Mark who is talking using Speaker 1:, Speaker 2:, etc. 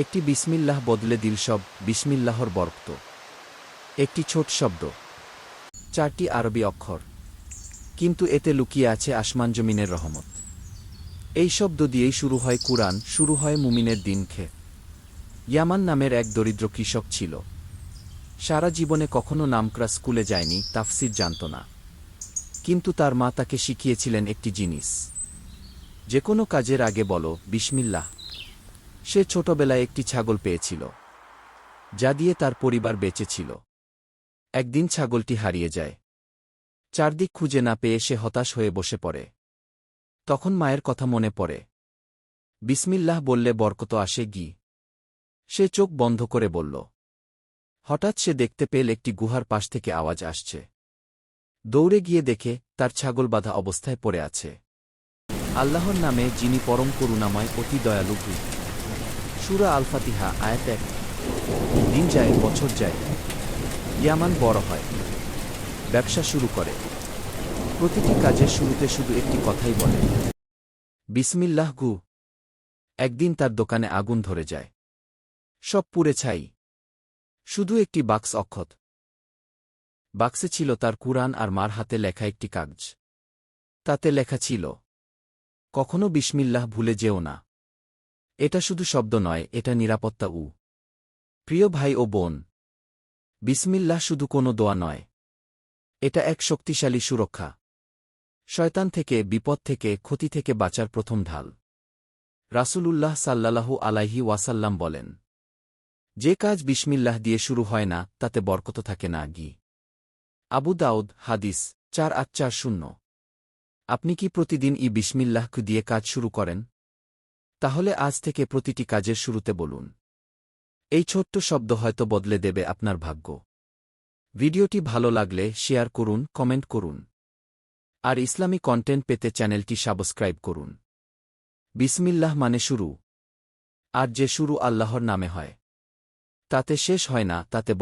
Speaker 1: একটি বিসমিল্লাহ বদলে দিল সব বিসমিল্লাহর বরক্ত একটি ছোট শব্দ। চারটি আরবি অক্ষর। কিন্তু এতে লুকিয়ে আছে আসমান জমিনের রহমত। এই শব্দ দিয়েই শুরু হয় কুরআন, শুরু হয় মুমিনের দিন খে। ইয়ামান নামের এক দরিদ্র কৃষক ছিল। সারা জীবনে কখনো নামকরা স্কুলে যায়নি, তাফসির জানত না। কিন্তু তার মা তাকে শিখিয়েছিলেন একটি জিনিস। যে কোনো কাজের আগে বলো, বিসমিল্লাহ। সে ছোটবেলায় একটি ছাগল পেয়েছিল, যা দিয়ে তার পরিবার বেঁচে ছিল। একদিন ছাগলটি হারিয়ে যায়। চারদিক খুঁজে না পেয়ে সে হতাশ হয়ে বসে পড়ে। তখন মায়ের কথা মনে পড়ে। বিসমিল্লাহ বললে বরকত আসে গি। সে চোখ বন্ধ করে বলল, হঠাৎ সে দেখতে পেল একটি গুহার পাশ থেকে আওয়াজ আসছে। দৌড়ে গিয়ে দেখে তার ছাগল বাঁধা অবস্থায় পড়ে আছে। আল্লাহর নামে যিনি পরম করুণাময়, অতি দয়ালু সুরা আল ফাতিহা আয়াত এক। দিন যায়, বছর যায়। ইয়ামান বড় হয়। ব্যবসা শুরু করে। প্রতিটি কাজের শুরুতে শুধু একটি কথাই বলে। বিসমিল্লাহ গু। একদিন তার দোকানে আগুন ধরে যায়। সব পুড়ে ছাই। শুধু একটি বাক্স অক্ষত। বাক্সে ছিল তার কুরআন আর মার হাতে লেখা একটি কাগজ। তাতে লেখা ছিল, কখনো বিসমিল্লাহ ভুলে যেও না। এটা শুধু শব্দ নয়, এটা নিরাপত্তা উ। প্রিয় ভাই ও বোন, বিসমিল্লাহ শুধু কোনো দোয়া নয়। এটা এক শক্তিশালী সুরক্ষা। শয়তান থেকে, বিপদ থেকে, ক্ষতি থেকে বাঁচার প্রথম ঢাল। রাসূলুল্লাহ সাল্লাল্লাহু আলাইহি ওয়াসাল্লাম বলেন, যে কাজ বিসমিল্লাহ দিয়ে শুরু হয় না, তাতে বরকত থাকে না, গি। আবু দাউদ, হাদিস, চার আট চার শূন্য। আপনি কি প্রতিদিন ই বিসমিল্লাহকে দিয়ে কাজ শুরু করেন? তাহলে আজ থেকে প্রতিটি কাজের শুরুতে বলুন। এই ছোট্ট শব্দ হয়তো বদলে দেবে আপনার ভাগ্য। ভিডিওটি ভালো লাগলে শেয়ার করুন, কমেন্ট করুন। আর ইসলামী কন্টেন্ট পেতে চ্যানেলটি সাবস্ক্রাইব করুন। বিসমিল্লাহ মানে শুরু। আর যে শুরু আল্লাহর নামে হয়। তাতে শেষ হয় না, তাতে